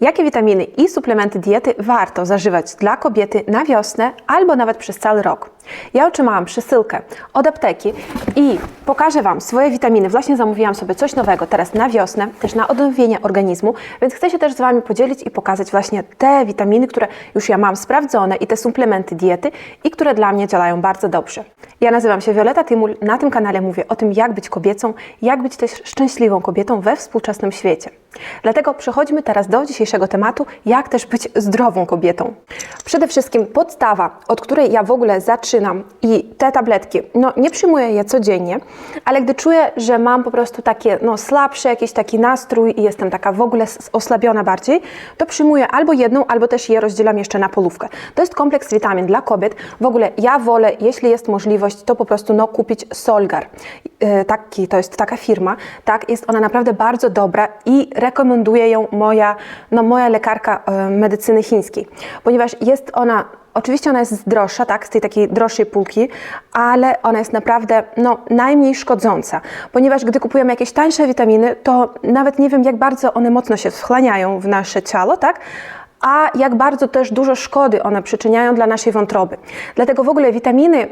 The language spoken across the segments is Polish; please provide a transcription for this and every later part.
Jakie witaminy i suplementy diety warto zażywać dla kobiety na wiosnę albo nawet przez cały rok? Ja otrzymałam przesyłkę od apteki i pokażę Wam swoje witaminy. Właśnie zamówiłam sobie coś nowego teraz na wiosnę, też na odnowienie organizmu, więc chcę się też z Wami podzielić i pokazać właśnie te witaminy, które już ja mam sprawdzone i te suplementy diety i które dla mnie działają bardzo dobrze. Ja nazywam się Violeta Tymul, na tym kanale mówię o tym, jak być kobiecą, jak być też szczęśliwą kobietą we współczesnym świecie. Dlatego przechodźmy teraz do dzisiejszego tematu, jak też być zdrową kobietą. Przede wszystkim podstawa, od której ja w ogóle zaczynam i te tabletki, no nie przyjmuję je codziennie, ale gdy czuję, że mam po prostu takie no słabszy jakiś taki nastrój i jestem taka w ogóle osłabiona bardziej, to przyjmuję albo jedną, albo też je rozdzielam jeszcze na polówkę. To jest kompleks witamin dla kobiet. W ogóle ja wolę, jeśli jest możliwość, to po prostu no kupić Solgar. E, Taki, to jest taka firma, tak, jest ona naprawdę bardzo dobra i rekomenduje ją moja, no, moja lekarka e, medycyny chińskiej, ponieważ jest ona Oczywiście ona jest droższa, tak, z tej takiej droższej półki, ale ona jest naprawdę no, najmniej szkodząca, ponieważ gdy kupujemy jakieś tańsze witaminy, to nawet nie wiem, jak bardzo one mocno się wchłaniają w nasze ciało, tak, a jak bardzo też dużo szkody one przyczyniają dla naszej wątroby. Dlatego w ogóle witaminy.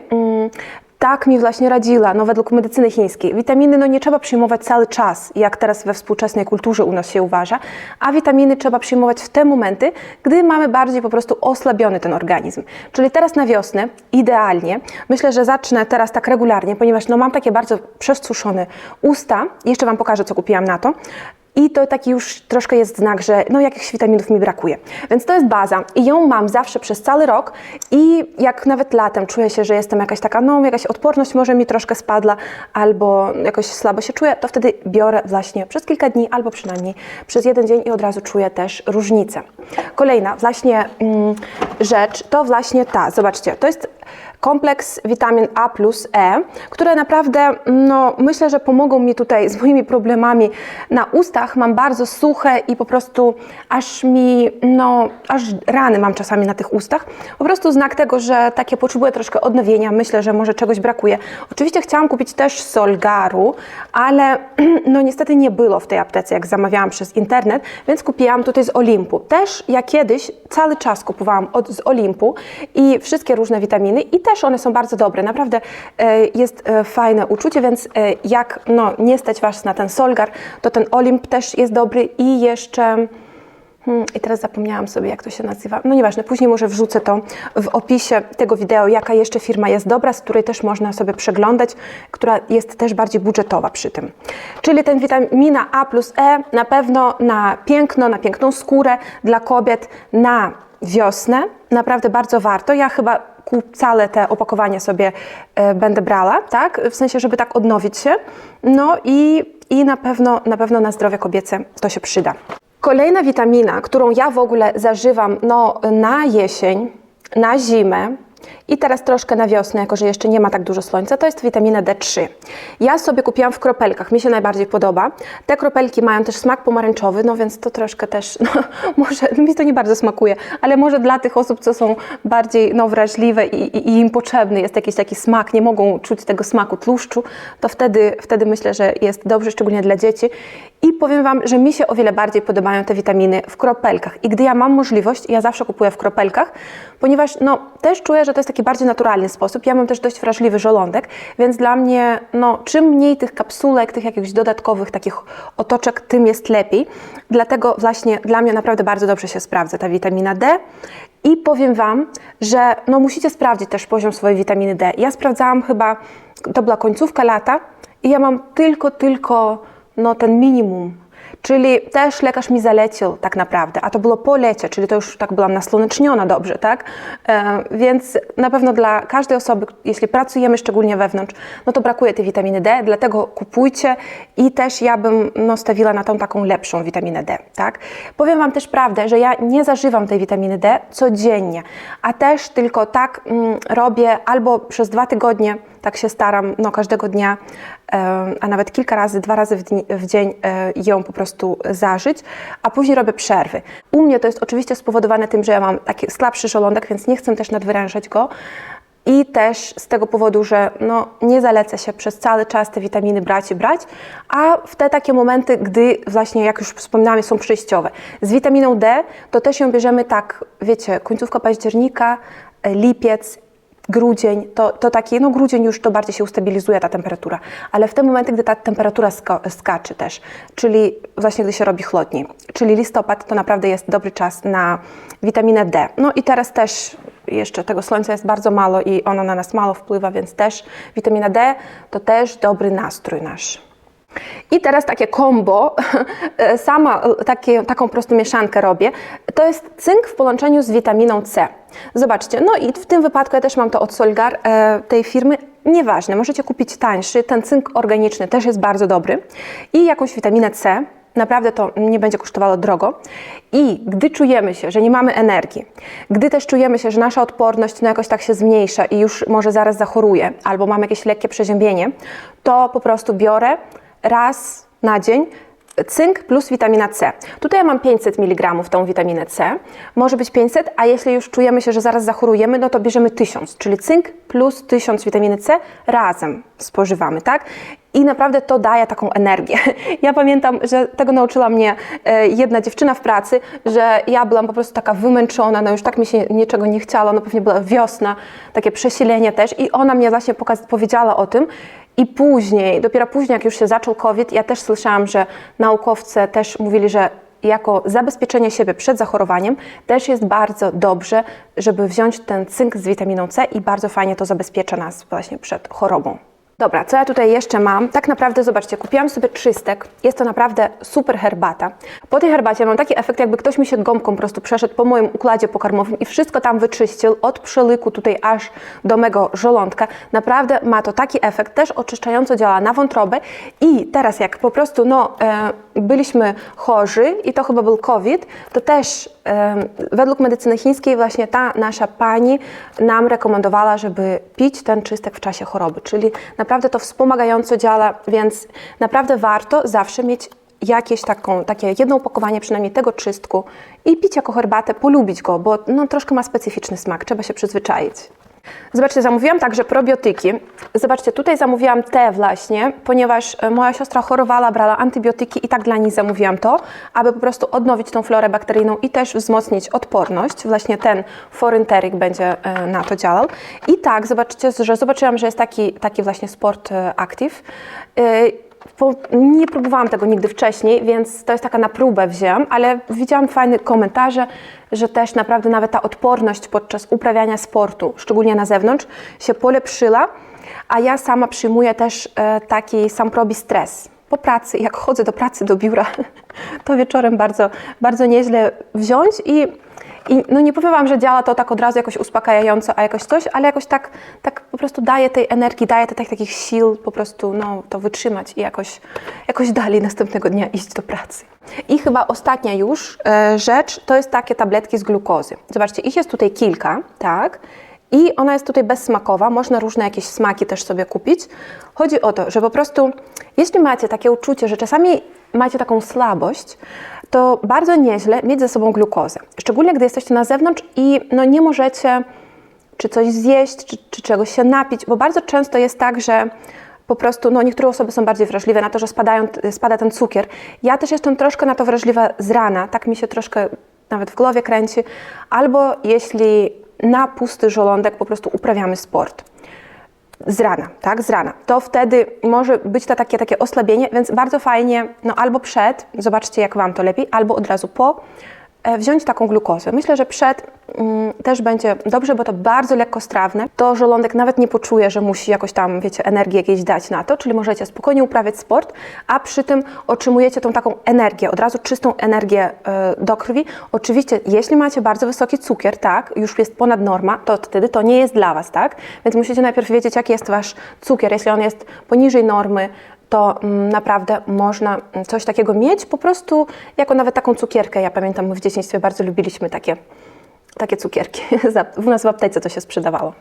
Tak mi właśnie radziła, no według medycyny chińskiej. Witaminy no nie trzeba przyjmować cały czas, jak teraz we współczesnej kulturze u nas się uważa, a witaminy trzeba przyjmować w te momenty, gdy mamy bardziej po prostu osłabiony ten organizm. Czyli teraz na wiosnę, idealnie, myślę, że zacznę teraz tak regularnie, ponieważ no mam takie bardzo przesuszone usta, jeszcze Wam pokażę, co kupiłam na to, i to taki już troszkę jest znak, że no jakichś witaminów mi brakuje. Więc to jest baza i ją mam zawsze przez cały rok i jak nawet latem czuję się, że jestem jakaś taka, no jakaś odporność może mi troszkę spadła albo jakoś słabo się czuję, to wtedy biorę właśnie przez kilka dni albo przynajmniej przez jeden dzień i od razu czuję też różnicę. Kolejna właśnie mm, rzecz to właśnie ta, zobaczcie, to jest kompleks witamin A plus E, które naprawdę, no myślę, że pomogą mi tutaj z moimi problemami na ustach. Mam bardzo suche i po prostu aż mi, no aż rany mam czasami na tych ustach. Po prostu znak tego, że takie potrzebuję troszkę odnowienia. Myślę, że może czegoś brakuje. Oczywiście chciałam kupić też Solgaru, ale no niestety nie było w tej aptece, jak zamawiałam przez internet, więc kupiłam tutaj z Olimpu. Też ja kiedyś cały czas kupowałam od, z Olimpu i wszystkie różne witaminy i też one są bardzo dobre. Naprawdę e, jest e, fajne uczucie, więc e, jak no, nie stać Was na ten Solgar, to ten Olimp też jest dobry i jeszcze... Hmm, I teraz zapomniałam sobie, jak to się nazywa. No nieważne, później może wrzucę to w opisie tego wideo, jaka jeszcze firma jest dobra, z której też można sobie przeglądać, która jest też bardziej budżetowa przy tym. Czyli ten witamina A plus E na pewno na piękno, na piękną skórę dla kobiet na wiosnę. Naprawdę bardzo warto. Ja chyba ku- całe te opakowanie sobie e, będę brała, tak? W sensie, żeby tak odnowić się. No i, i na, pewno, na pewno na zdrowie kobiece to się przyda. Kolejna witamina, którą ja w ogóle zażywam no, na jesień, na zimę i teraz troszkę na wiosnę, jako że jeszcze nie ma tak dużo słońca, to jest witamina D3. Ja sobie kupiłam w kropelkach, mi się najbardziej podoba. Te kropelki mają też smak pomarańczowy, no więc to troszkę też, no, może mi to nie bardzo smakuje, ale może dla tych osób, co są bardziej no, wrażliwe i, i, i im potrzebny jest jakiś taki smak, nie mogą czuć tego smaku tłuszczu, to wtedy, wtedy myślę, że jest dobrze, szczególnie dla dzieci. I powiem Wam, że mi się o wiele bardziej podobają te witaminy w kropelkach. I gdy ja mam możliwość, ja zawsze kupuję w kropelkach, ponieważ no, też czuję, że to jest taki bardziej naturalny sposób. Ja mam też dość wrażliwy żołądek, więc dla mnie, no, czym mniej tych kapsulek, tych jakichś dodatkowych takich otoczek, tym jest lepiej. Dlatego właśnie dla mnie naprawdę bardzo dobrze się sprawdza ta witamina D. I powiem Wam, że no, musicie sprawdzić też poziom swojej witaminy D. Ja sprawdzałam chyba, to była końcówka lata i ja mam tylko, tylko no, ten minimum. Czyli też lekarz mi zalecił tak naprawdę, a to było po lecie, czyli to już tak byłam nasłoneczniona dobrze, tak? E, więc na pewno dla każdej osoby, jeśli pracujemy szczególnie wewnątrz, no to brakuje tej witaminy D, dlatego kupujcie i też ja bym no, stawiła na tą taką lepszą witaminę D, tak? Powiem Wam też prawdę, że ja nie zażywam tej witaminy D codziennie, a też tylko tak mm, robię albo przez dwa tygodnie, tak się staram, no każdego dnia, a nawet kilka razy, dwa razy w, dni, w dzień e, ją po prostu zażyć, a później robię przerwy. U mnie to jest oczywiście spowodowane tym, że ja mam taki słabszy żołądek, więc nie chcę też nadwyrężać go, i też z tego powodu, że no, nie zaleca się przez cały czas te witaminy brać i brać, a w te takie momenty, gdy właśnie, jak już wspominałam, są przejściowe. Z witaminą D to też ją bierzemy tak, wiecie, końcówka października, e, lipiec, grudzień, to, to taki, no grudzień już to bardziej się ustabilizuje ta temperatura, ale w te momenty, gdy ta temperatura ska skacze też, czyli właśnie gdy się robi chłodniej, czyli listopad to naprawdę jest dobry czas na witaminę D. No i teraz też jeszcze tego słońca jest bardzo mało i ono na nas mało wpływa, więc też witamina D to też dobry nastrój nasz. I teraz takie combo, sama takie, taką prostą mieszankę robię. To jest cynk w połączeniu z witaminą C. Zobaczcie, no i w tym wypadku ja też mam to od Solgar e, tej firmy. Nieważne, możecie kupić tańszy, ten cynk organiczny też jest bardzo dobry. I jakąś witaminę C, naprawdę to nie będzie kosztowało drogo. I gdy czujemy się, że nie mamy energii, gdy też czujemy się, że nasza odporność no jakoś tak się zmniejsza i już może zaraz zachoruje, albo mamy jakieś lekkie przeziębienie, to po prostu biorę raz na dzień cynk plus witamina C. Tutaj ja mam 500 mg tą witaminę C, może być 500, a jeśli już czujemy się, że zaraz zachorujemy, no to bierzemy 1000, czyli cynk plus 1000 witaminy C razem spożywamy, tak? I naprawdę to daje taką energię. Ja pamiętam, że tego nauczyła mnie e, jedna dziewczyna w pracy, że ja byłam po prostu taka wymęczona, no już tak mi się niczego nie chciało, no pewnie była wiosna, takie przesilenie też i ona mnie właśnie powiedziała o tym, i później, dopiero później, jak już się zaczął COVID, ja też słyszałam, że naukowcy też mówili, że jako zabezpieczenie siebie przed zachorowaniem też jest bardzo dobrze, żeby wziąć ten cynk z witaminą C i bardzo fajnie to zabezpiecza nas właśnie przed chorobą. Dobra, co ja tutaj jeszcze mam? Tak naprawdę, zobaczcie, kupiłam sobie czystek. Jest to naprawdę super herbata. Po tej herbacie mam taki efekt, jakby ktoś mi się gąbką po prostu przeszedł po moim układzie pokarmowym i wszystko tam wyczyścił, od przelyku tutaj aż do mego żołądka. Naprawdę ma to taki efekt, też oczyszczająco działa na wątrobę i teraz jak po prostu, no, e, byliśmy chorzy i to chyba był COVID, to też e, według medycyny chińskiej właśnie ta nasza pani nam rekomendowała, żeby pić ten czystek w czasie choroby, czyli naprawdę to wspomagająco działa, więc naprawdę warto zawsze mieć jakieś taką, takie jedno opakowanie przynajmniej tego czystku i pić jako herbatę, polubić go, bo no, troszkę ma specyficzny smak, trzeba się przyzwyczaić. Zobaczcie, zamówiłam także probiotyki. Zobaczcie, tutaj zamówiłam te właśnie, ponieważ e, moja siostra chorowała, brała antybiotyki i tak dla niej zamówiłam to, aby po prostu odnowić tą florę bakteryjną i też wzmocnić odporność. Właśnie ten forynteryk będzie e, na to działał. I tak, zobaczcie, że zobaczyłam, że jest taki, taki właśnie sport e, active. Nie próbowałam tego nigdy wcześniej, więc to jest taka na próbę wzięłam, ale widziałam fajne komentarze, że też naprawdę nawet ta odporność podczas uprawiania sportu, szczególnie na zewnątrz, się polepszyła, a ja sama przyjmuję też e, taki sam probi stres. Po pracy, jak chodzę do pracy, do biura, to wieczorem bardzo, bardzo nieźle wziąć i i no nie powiem Wam, że działa to tak od razu jakoś uspokajająco, a jakoś coś, ale jakoś tak, tak po prostu daje tej energii, daje tych takich sił po prostu no, to wytrzymać i jakoś, jakoś dalej następnego dnia iść do pracy. I chyba ostatnia już e, rzecz to jest takie tabletki z glukozy. Zobaczcie, ich jest tutaj kilka, tak? I ona jest tutaj bezsmakowa, można różne jakieś smaki też sobie kupić. Chodzi o to, że po prostu, jeśli macie takie uczucie, że czasami macie taką słabość, to bardzo nieźle mieć ze sobą glukozę. Szczególnie gdy jesteście na zewnątrz i no, nie możecie czy coś zjeść, czy, czy czegoś się napić, bo bardzo często jest tak, że po prostu no, niektóre osoby są bardziej wrażliwe na to, że spadają, spada ten cukier. Ja też jestem troszkę na to wrażliwa z rana, tak mi się troszkę nawet w głowie kręci. Albo jeśli na pusty żołądek po prostu uprawiamy sport z rana, tak, z rana, to wtedy może być to takie, takie osłabienie, więc bardzo fajnie, no albo przed, zobaczcie jak Wam to lepiej, albo od razu po, wziąć taką glukozę. Myślę, że przed mm, też będzie dobrze, bo to bardzo lekkostrawne. To żołądek nawet nie poczuje, że musi jakoś tam, wiecie, energię jakieś dać na to, czyli możecie spokojnie uprawiać sport, a przy tym otrzymujecie tą taką energię, od razu czystą energię e, do krwi. Oczywiście, jeśli macie bardzo wysoki cukier, tak, już jest ponad norma, to wtedy to nie jest dla Was, tak? Więc musicie najpierw wiedzieć, jaki jest Wasz cukier. Jeśli on jest poniżej normy, to mm, naprawdę można coś takiego mieć, po prostu jako nawet taką cukierkę. Ja pamiętam, my w dzieciństwie bardzo lubiliśmy takie, takie cukierki. U nas w aptece to się sprzedawało.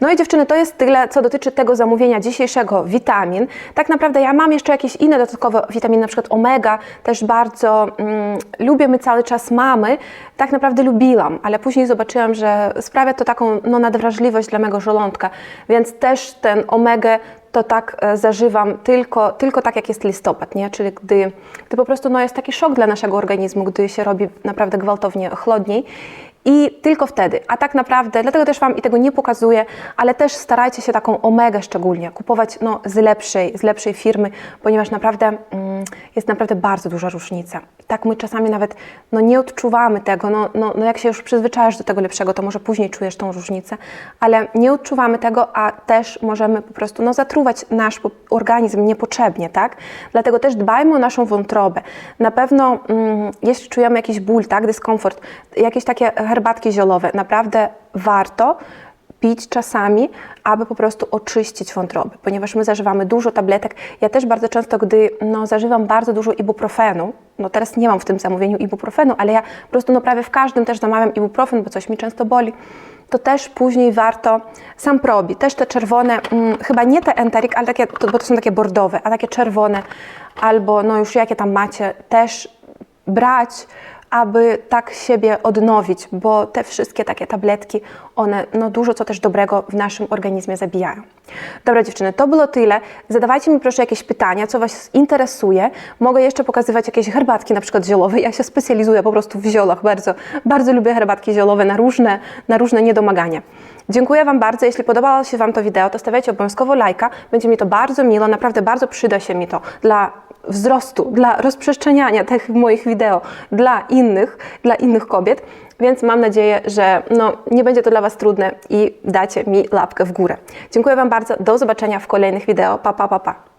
No i dziewczyny, to jest tyle, co dotyczy tego zamówienia dzisiejszego witamin. Tak naprawdę ja mam jeszcze jakieś inne dodatkowe witaminy, na przykład omega, też bardzo mm, lubię, my cały czas mamy. Tak naprawdę lubiłam, ale później zobaczyłam, że sprawia to taką no, nadwrażliwość dla mego żołądka, więc też ten omegę to tak e, zażywam tylko, tylko tak, jak jest listopad, nie? czyli gdy, gdy po prostu no, jest taki szok dla naszego organizmu, gdy się robi naprawdę gwałtownie chłodniej. I tylko wtedy. A tak naprawdę, dlatego też Wam i tego nie pokazuję, ale też starajcie się taką omegę szczególnie kupować no, z, lepszej, z lepszej firmy, ponieważ naprawdę mm, jest naprawdę bardzo duża różnica. Tak my czasami nawet no, nie odczuwamy tego. No, no, no jak się już przyzwyczajasz do tego lepszego, to może później czujesz tą różnicę, ale nie odczuwamy tego, a też możemy po prostu no, zatruwać nasz organizm niepotrzebnie, tak? Dlatego też dbajmy o naszą wątrobę. Na pewno, mm, jeśli czujemy jakiś ból, tak, dyskomfort, jakieś takie herbatki ziołowe, naprawdę warto pić czasami, aby po prostu oczyścić wątrobę, ponieważ my zażywamy dużo tabletek. Ja też bardzo często, gdy no, zażywam bardzo dużo ibuprofenu, no teraz nie mam w tym zamówieniu ibuprofenu, ale ja po prostu no, prawie w każdym też zamawiam ibuprofen, bo coś mi często boli, to też później warto sam probi, też te czerwone, mm, chyba nie te enterik, ale takie, to, bo to są takie bordowe, a takie czerwone, albo no już jakie tam macie, też brać, aby tak siebie odnowić, bo te wszystkie takie tabletki, one no dużo co też dobrego w naszym organizmie zabijają. Dobra dziewczyny, to było tyle. Zadawajcie mi proszę jakieś pytania, co Was interesuje. Mogę jeszcze pokazywać jakieś herbatki, na przykład ziołowe. Ja się specjalizuję po prostu w ziołach bardzo. Bardzo lubię herbatki ziołowe na różne, na różne niedomagania. Dziękuję Wam bardzo. Jeśli podobało się Wam to wideo, to stawiajcie obowiązkowo lajka. Będzie mi to bardzo miło, naprawdę bardzo przyda się mi to dla wzrostu, dla rozprzestrzeniania tych moich wideo dla innych, dla innych kobiet. Więc mam nadzieję, że no, nie będzie to dla Was trudne i dacie mi łapkę w górę. Dziękuję Wam bardzo. Do zobaczenia w kolejnych wideo. Pa, pa, pa, pa.